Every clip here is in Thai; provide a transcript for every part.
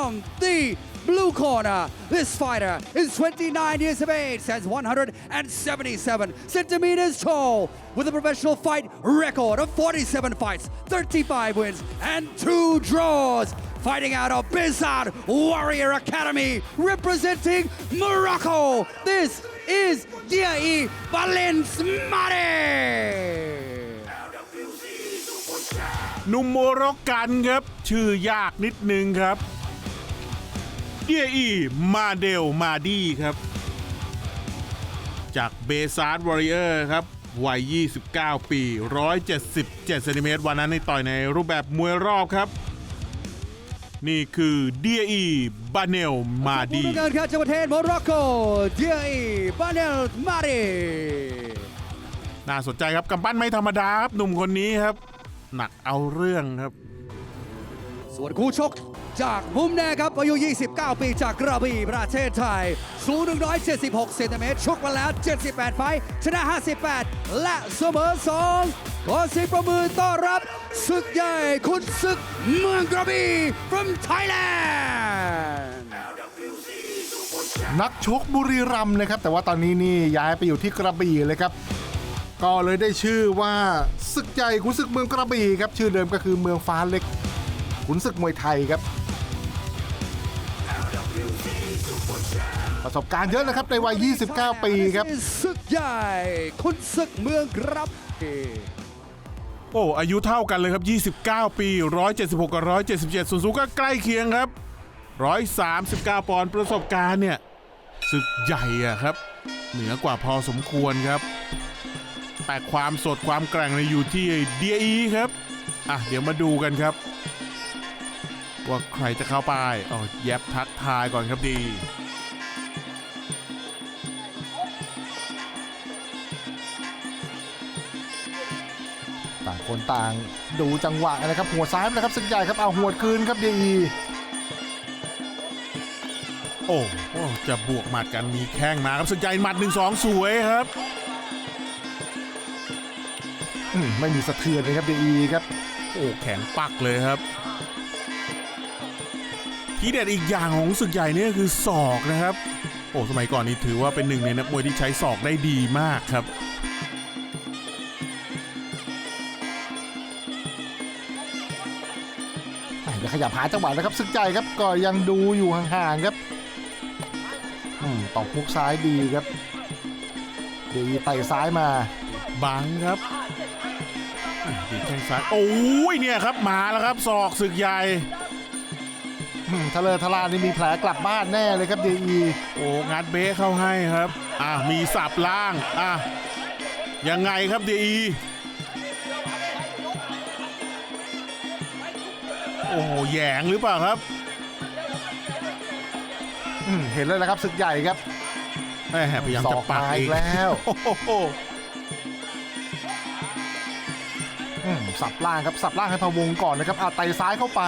from the blue corner, this fighter is 29 years of age, stands 177 centimeters tall, with a professional fight record of 47 fights, 35 wins, and 2 draws. Fighting out of Bizard Warrior Academy, representing Morocco. This is Diai Valens Mare. หนุ่มโมร็อกกันครับ ชื่อยากนิดนึงครับเ ดียอีมาเดลมาดีครับ จากเบซาร์ดวอริเออร์ครับวัย 29 ปี 177เซนติเมตรวันนั้นในต่อยในรูปแบบมวยรอบครับ นี่คือเดียอีบาเนลมาดีผู้ดำเนินการจากประเทศโมร็อกโกเดียอีบาเนลมาเรน่าสนใจครับกำปั้นไม่ธรรมดาครับหนุ่มคนนี้ครับ หนักเอาเรื่องครับ ส่วนคู่ชก จากมุมแดงครับอายุ 29 ปีจากกระบี่ประเทศไทย สูง 176เซนติเมตรชกมาแล้ว 78 ไฟท์ชนะ 58 และเสมอ2ขอเสียงประมือต้อนรับศึกใหญ่คุณศึกเมืองกระบี่ from Thailand นักชกบุรีรัมย์นะครับ แต่ว่าตอนนี้นี่ย้ายไปอยู่ที่กระบี่เลยครับก็เลยได้ชื่อว่าศึกใหญ่ขุนศึกเมืองกระบี่ครับชื่อเดิมก็คือเมืองฟ้าเล็กขุนศึกมวยไทยครับ ประสบการณ์เยอะนะครับในวัย 29 ปีครับ ศึกใหญ่คุณศึกเมืองกระบี่โอ้อายุเท่ากันเลยครับ 29 ปี 176 กับ 177ส่วนสูงก็ใกล้เคียงครับ 139 ปอนด์ประสบการณ์เนี่ยศึกใหญ่อะครับ เหนือกว่าพอสมควรครับ แต่ความสดความแกร่งในยอยู่ที่เดียอีครับ อะ เดี๋ยวมาดูกันครับ ว่าใครจะเข้าไปอ๋อแยบทักทายก่อนครับดี ต่างคนต่างดูจังหวะนะครับหัวซ้ายนะครับศึกใหญ่ครับเอาหัวคืนครับดีโอ้โอ้จะบวกหมัดกันมีแข้งมาครับศึกใหญ่หมัด1-2สวยครับอืมไม่มีสะเทือนเลยครับดีครับโอ้แข็งปักเลยครับทีเด็ดอีกอย่างของศึกใหญ่เนี่ยคือศอกนะครับ โอ้สมัยก่อนนี้ถือว่าเป็นหนึ่งในนักมวยที่ใช้ศอกได้ดีมากครับ อะเดี๋ยวขยับหาจังหวะนะครับศึกใจครับก็ยังดูอยู่ห่างๆครับอืมตอกพุกซ้ายดีครับดีไต่ซ้ายมา บังครับอะดีแข้งซ้ายโอ้ยเนี่ยครับมาแล้วครับศอกศึกใหญ่อืมทะเลทะลานี่มีแผลกลับบ้านแน่เลยครับดีโอ้งัดเบ้เข้าให้ครับ อะมีสับล่าง อะยังไงครับดี โอ้โหแหยงหรือเปล่าครับอืมเห็นเลยนะครับศึกใหญ่ครับแม่พยายามจะปักศอกมาอีอีกกแล้วโอ้โหอืมสับล่างครับสับล่างให้พะวงก่อนนะครับอาไต่ซ้ายเข้าไป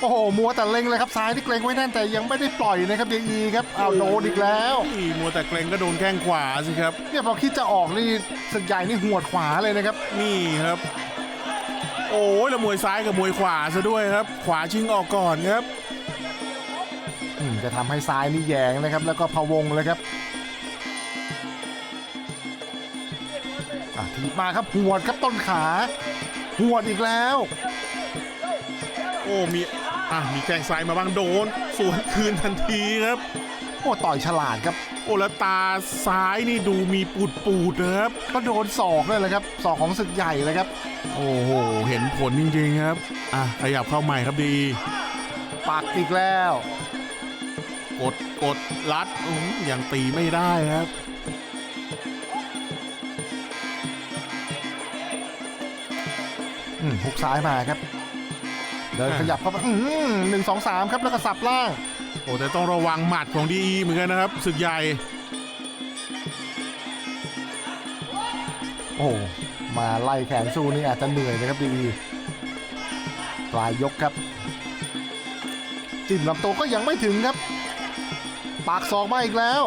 โอ้โห มัวแต่เล็งเลยครับซ้ายที่เกรงไว้แน่นแต่ยังไม่ได้ปล่อยนะครับดีครับเอาโดนอีกแล้วนี่มัวแต่เกรงก็โดนแข้งขวาสิครับเนี่ยพอคิดจะออกนี่ศึกใหญ่นี่หัวดขวาเลยนะครับ นี่ครับ โอ้ยแล้วมวยซ้ายกับมวยขวาซะด้วยครับ ขวาชิงออกก่อนครับอืมจะทำให้ซ้ายนี่แยงนะครับ แล้วก็พะวงเลยครับอะทีบมาครับหวดครับต้นขาหวดอีกแล้ว โอ้มีอะมีแข้งซ้ายมาบ้างโดน สวนคืนทันทีครับโอ้ต่อยฉลาดครับ โอ้แล้วตาซ้ายนี่ดูมีปูดปูดๆนะครับก็โดนศอกเลยแหละครับศอกของศึกใหญ่เลยครับ โอ้โห เห็นผลจริงๆครับ อะ ขยับเข้าใหม่ครับดี ปักอีกแล้ว กดกดรัดอื้อยังตีไม่ได้ครับ อืมหุกซ้ายมาครับ เดินขยับเข้าไปอื้อหือหนึ่งสองสามครับแล้วก็สับล่าง โอ้แต่ต้องระวังหมัดของดีเหมือนกันนะครับศึกใหญ่ โอ้ มาไล่แขนสู้นี่อาจจะเหนื่อยนะครับดีปลายยกครับ จิ้มลำตัวก็ยังไม่ถึงครับ ปากศอกมาอีกแล้ว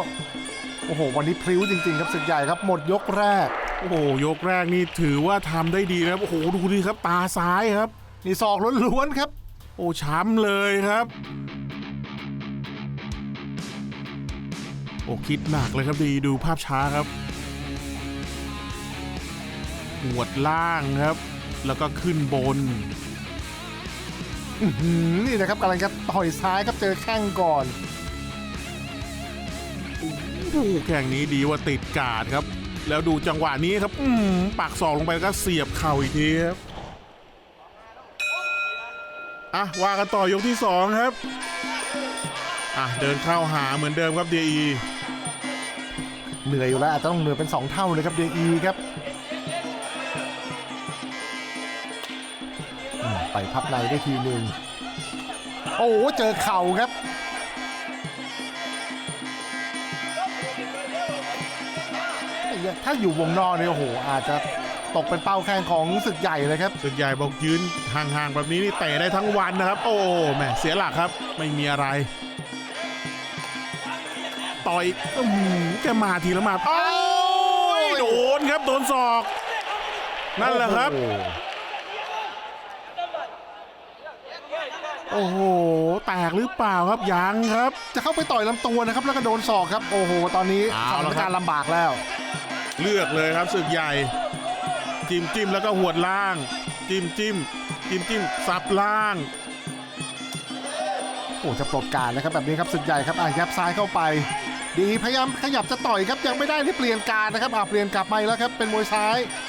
โอ้โห วันนี้พลิ้วจริงๆ ครับศึกใหญ่ครับหมดยกแรก โอ้โห ยกแรกนี่ถือว่าทำได้ดีนะครับ โอ้โห ดูดิครับ ตาซ้ายครับ นี่ศอกล้วนๆครับ โอ้ช้ำเลยครับ โอ้คิดหนักเลยครับดีดูภาพช้าครับ หวดล่างครับ แล้วก็ขึ้นบนอื้อหือนี่นะครับกำลังจะต่อยซ้ายครับเจอแข้งก่อนผู้แข่งนี้ดีว่าติดกาดครับ แล้วดูจังหวะนี้ครับ อืมปักศอกลงไปแล้วก็เสียบเข่าอีกทีครับอะว่ากันต่อยกที่สองครับอะเดินเข้าหาเหมือนเดิมครับเดียเหนื่อยอยู่แล้วอาจจะต้องเหนื่อยเป็น 2 เท่าเลยครับเดอีครับ ไปพับในได้ทีหนึ่งโอ้โหเจอเข่าครับถ้าอยู่วงนอกเนี่ยโอ้โห อาจจะตกเป็นเป้าแข่งของศึกใหญ่เลยครับสึกใหญ่บอกยืนห่างๆแบบนี้นี่เตะได้ทั้งวันนะครับ โอ้แหมเสียหลักครับไม่มีอะไร ต่อยอื้อหือแกมาทีละหมาดโอ้ยโดนครับโดนศอก นั่นแหละครับ โอ้โหโอ้โห แตกหรือเปล่าครับยังครับ จะเข้าไปต่อยลำตัวนะครับ แล้วก็โดนศอกครับ โอ้โห ตอนนี้สเอาถานละครับ การณ์ลำบากแล้ว เลือกเลยครับศึกใหญ่ จิ้มจิ้มแล้วก็หวดล่าง จิ้มจิ้มจิ้มจิ้มสับล่าง โอ้จะปลดการนะครับแบบนี้ครับศึกใหญ่ครับอะยับซ้ายเข้าไป ดีพยายามขยับจะต่อยครับยังไม่ได้ที่เปลี่ยนการนะครับอะเปลี่ยนกลับมาอีกแล้วครับเป็นมวยซ้ายโอ้โ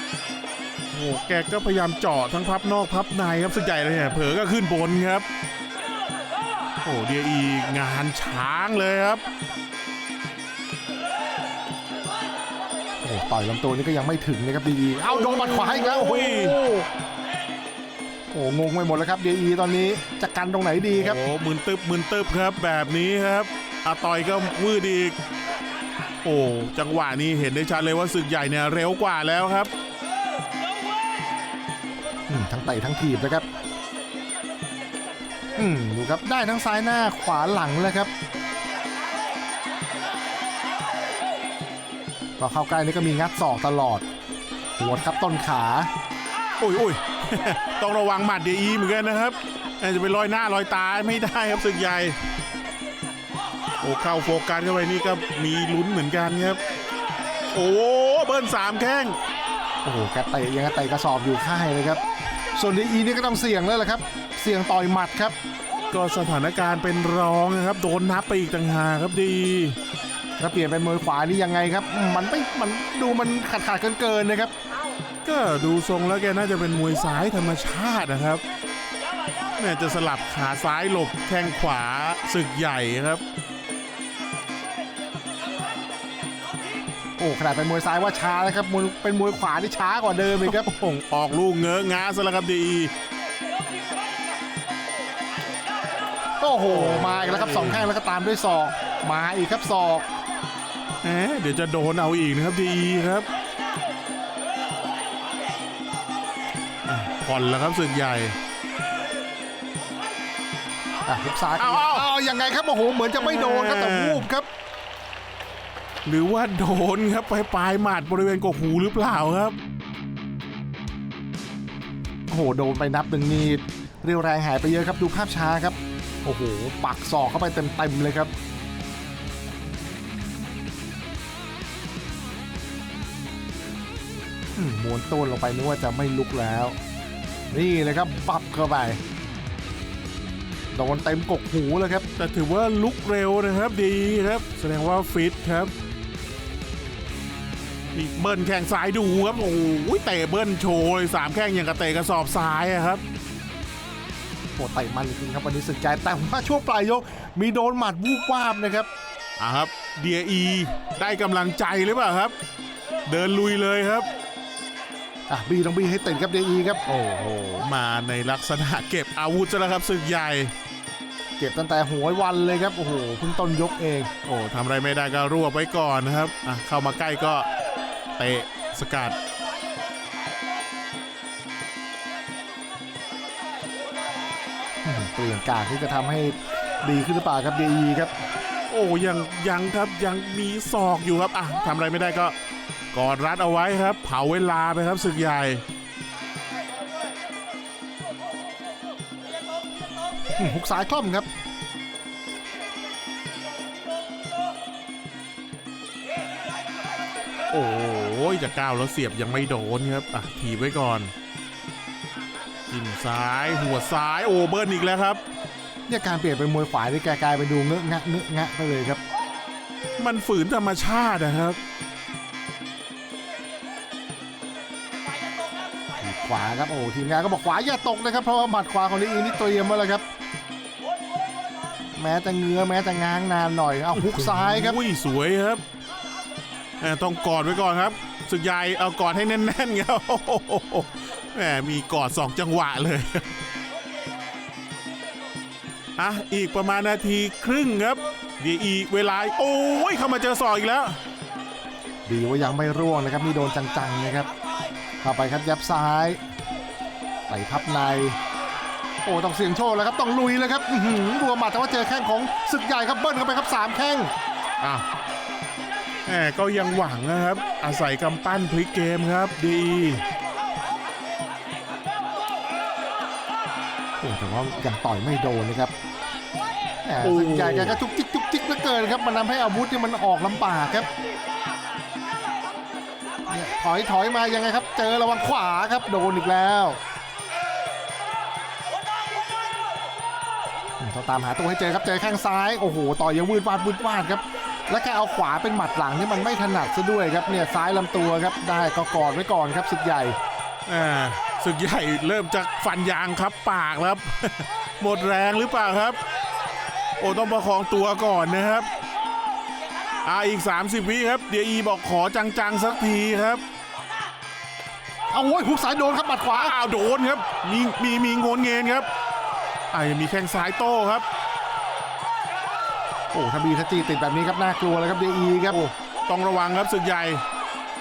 หแกก็พยายามเจาะทั้งพับนอกพับในครับศึกใหญ่เลยเนี่ยเผลอก็ขึ้นบนครับโอ้เดียอีงานช้างเลยครับโอ้ต่อยลำตัวนี้ก็ยังไม่ถึงนะครับดีๆเอาโดนหมัดขวาอีกแล้วโอ้โหโอ้งงไปหมดแล้วครับดีตอนนี้จะกันตรงไหนดีครับโอ้มืนตึบมืนตึบครับแบบนี้ครับอาต่อยก็วืดอีกโอ้จังหวะนี้เห็นได้ชัดเลยว่าศึกใหญ่เนี่ยเร็วกว่าแล้วครับอืม ทั้งเตะทั้งถีบนะครับอืมดูครับได้ทั้งซ้ายหน้าขวาหลังเลยครับพอเข้าใกล้นี่ก็มีงัดศอกตลอดหัวครับต้นขาโอ้ยโอ้ยต้องระวังหมัดเดียอีเหมือนกันนะครับอาจจะไปลอยหน้าลอยตาไม่ได้ครับศึกใหญ่โอ้เข้าโฟกัสเข้าไปนี่ก็มีลุ้นเหมือนกันครับ โอ้เบิ้ลสามแข้ง โอ้โหแกเตะยังกะเตะกระสอบอยู่ค่ายเลยครับ ส่วนดีอีนี่ก็ต้องเสี่ยงแล้วแหละครับ เสี่ยงต่อยหมัดครับ ก็สถานการณ์เป็นรองนะครับ โดนนับไปอีกต่างหากครับดีถ้าเปลี่ยนเป็นมวยขวานี่ยังไงครับ มันไม่มันดูมันขาดขาดเกินเกินๆนะครับ ก็ดูทรงแล้วแกน่าจะเป็นมวยซ้ายธรรมชาตินะครับแม่จะสลับขาซ้ายหลบแข้งขวาศึกใหญ่ครับ อ้ขนาดเป็นมวยซ้ายว่าช้านะครับมวยเป็นมวยขวาที่ช้ากว่าเดิมเลยครับโอ้โหออกลูกเงอะง้าซะแล้วครับดีโอ้โหมาอีกแล้วครับสองแข้งแล้วก็ตามด้วยศอกมาอีกครับศอกแหมเดี๋ยวจะโดนเอาอีกนะครับดีครับอะผ่อนแล้วครับศึกใหญ่อะหุบซ้ายเอาเอาเอายังไงครับโอ้โหเหมือนจะไม่โดนครับแต่วูบครับ หรือว่าโดนครับไปปลายหมัดบริเวณกกหูหรือเปล่าครับโอ้โหโดนไปนับหนึ่งนี่เรียวแรงหายไปเยอะครับดูภาพช้าครับ โอ้โหปักศอกเข้าไปเต็มๆเลยครับมม้วนต้นลงไปนึกว่าจะไม่ลุกแล้ว นี่เลยครับปับเข้าไปโดนเต็มกกหูเลยครับ แต่ถือว่าลุกเร็วนะครับดีครับ แสดงว่าฟิตครับ นี่เบิ้ลแข้งซ้ายดูครับ โอ้โหเตะเบิ้ลโชว์เลยสามแข้งอย่างกับเตะกระสอบซ้ายอะครับโหเตะมันจริงๆครับวันนี้สึกใจแต่ว่าช่วงปลายยก มีโดนหมัดวูบวาบนะครับอะครับเดียอีได้กำลังใจหรือเปล่าครับ เดินลุยเลยครับอะบีต้องบีให้ติดครับเดอีครับ โอ้โหมาในลักษณะเก็บอาวุธซะแล้วครับศึกใหญ่เก็บตั้งแต่หัววันเลยครับ โอ้โหเพิ่งต้นยกเอง โอ้ทำอะไรไม่ได้ก็รวบไว้ก่อนนะครับอะเข้ามาใกล้ก็ เตะสกัดอืมเปลี่ยนการที่จะทำให้ดีขึ้นหรือเปล่าครับเดอีครับ โอ้ยังยังครับยังมีศอกอยู่ครับอะทำอะไรไม่ได้ก็กอดรัดเอาไว้ครับ เผาเวลาไปครับศึกใหญ่โอืมหุกซ้ายคล่อมครับ โอ้ยจะก้าวแล้วเสียบยังไม่โดนครับ อะถีบไว้ก่อนจิ้มซ้ายหัวซ้ายโอ้เบิร์นอีกแล้วครับ เนี่ยการเปลี่ยนเป็นมวยขวาที่แกกลายไปดูเงอะงะเงอะงะไปเลยครับ มันฝืนธรรมชาตินะครับขวาครับโอ้ทีมงานก็บอกขวาอย่าตกนะครับเพราะว่าหมัดขวาของลีอีนี่เตรียมไว้แล้วครับ แม้จะเงื้อแม้จะง้างนานหน่อยเอาฮุกซ้ายครับอุ้ยสวยครับแหม ต้องกอดไว้ก่อนครับสึกใหญ่เอากอดให้แน่นๆครับโอ้โหแหมมีกอดสองจังหวะเลยอะอีกประมาณนาทีครึ่งครับ เดี๋ยวอีกเวลาโอ้ยเข้ามาเจอศอกอีกแล้ว ดีว่ายังไม่ร่วงนะครับนี่โดนจังๆนะครับเข้าไปครับยับซ้ายไปพับในโอ้ต้องเสี่ยงโชคแล้วครับต้องลุยแล้วครับหือรัวหมัดแต่ว่าเจอแข้งของศึกใหญ่ครับเบิ้ลเข้าไปครับสามแข้งอ้าวแหม ก็ยังหวังนะครับ อาศัยกำปั้นพลิกเกมครับดีโอ้แต่ว่ายังต่อยไม่โดนนะครับแหมโอ้ศึกใหญ่แกก็จุกจิกจุกจิกเหลือเกินครับ มันทำให้อาวุธเนี่ยมันออกลำบากครับเนี่ยถอยถอยมายังไงครับ เจอระวังขวาครับโดนอีกแล้วอืมต้องตามหาตัวให้เจอครับเจอแข้งซ้าย โอ้โห ต่อยยังวืดวาดวืดวาดครับ แล้วแกเอาขวาเป็นหมัดหลังนี่มันไม่ถนัดซะด้วยครับเนี่ยซ้ายลำตัวครับได้ก็กอดไว้ก่อนครับศึกใหญ่อ่าศึกใหญ่เริ่มจากฟันยางครับปากแล้วครับ หมดแรงหรือเปล่าครับ โอ้ต้องประคองตัวก่อนนะครับอ่าอีก 30 วิครับเดี๋ยวอีบอกขอจังๆสักทีครับเอาโว้ยหุกซ้ายโดนครับหมัดขวาอ้าวโดนครับมีมีมีโงนเงินครับอ่ายังมีแข้งซ้ายโต้ครับ โอ้ถ้าบีทัจีติดแบบนี้ครับน่ากลัวเลยครับเดีอีครับโอ้ต้องระวังครับศึกใหญ่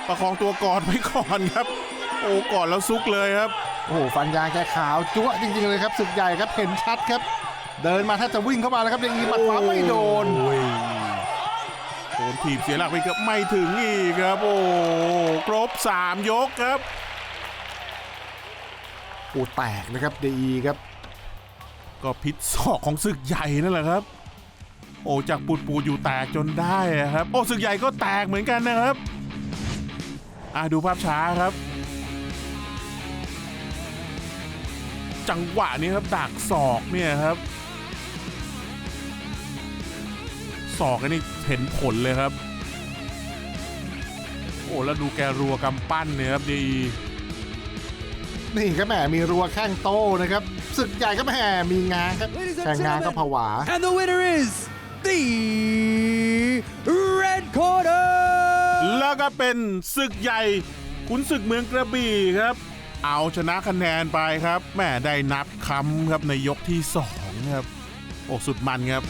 ประคองตัวก่อนไว้ก่อนครับ โอ้ก่อนแล้วซุกเลยครับโอ้โหฟันยางแกขาวจั๊วะจริงๆเลยครับศึกใหญ่ครับเห็นชัดครับ เดินมาถ้าจะวิ่งเข้ามาแล้วครับเดีอีหมัดขวาไม่โดนโอ้ยโดนถีบเสียหลักไปเกือบไม่ถึงอีกครับ โอ้ครบ 3 ยกครับโอ้แตกนะครับเดีอีครับ ก็พิษศอกของศึกใหญ่นั่นแหละครับ โอ้จากปูดปูดๆอยู่แตกจนได้อะครับ โอ้ศึกใหญ่ก็แตกเหมือนกันนะครับ อะดูภาพช้าครับ จังหวะนี้ครับดักศอกเนี่ยครับศอกอันนี้เห็นผลเลยครับ โอ้แล้วดูแกรัวกำปั้นเนี่ยครับดีนี่ครับแหมมีรัวแข้งโต้นะครับศึกใหญ่ก็แหมมีงาครับ Ladies and แข่งงานก็ gentlemen, ผวา And the winner is the red corner. แล้วก็เป็นศึกใหญ่ขุนศึกเมืองกระบี่ครับ เอาชนะคะแนนไปครับแม่ได้นับคำครับในยกที่สองครับ โอ้สุดมันครับ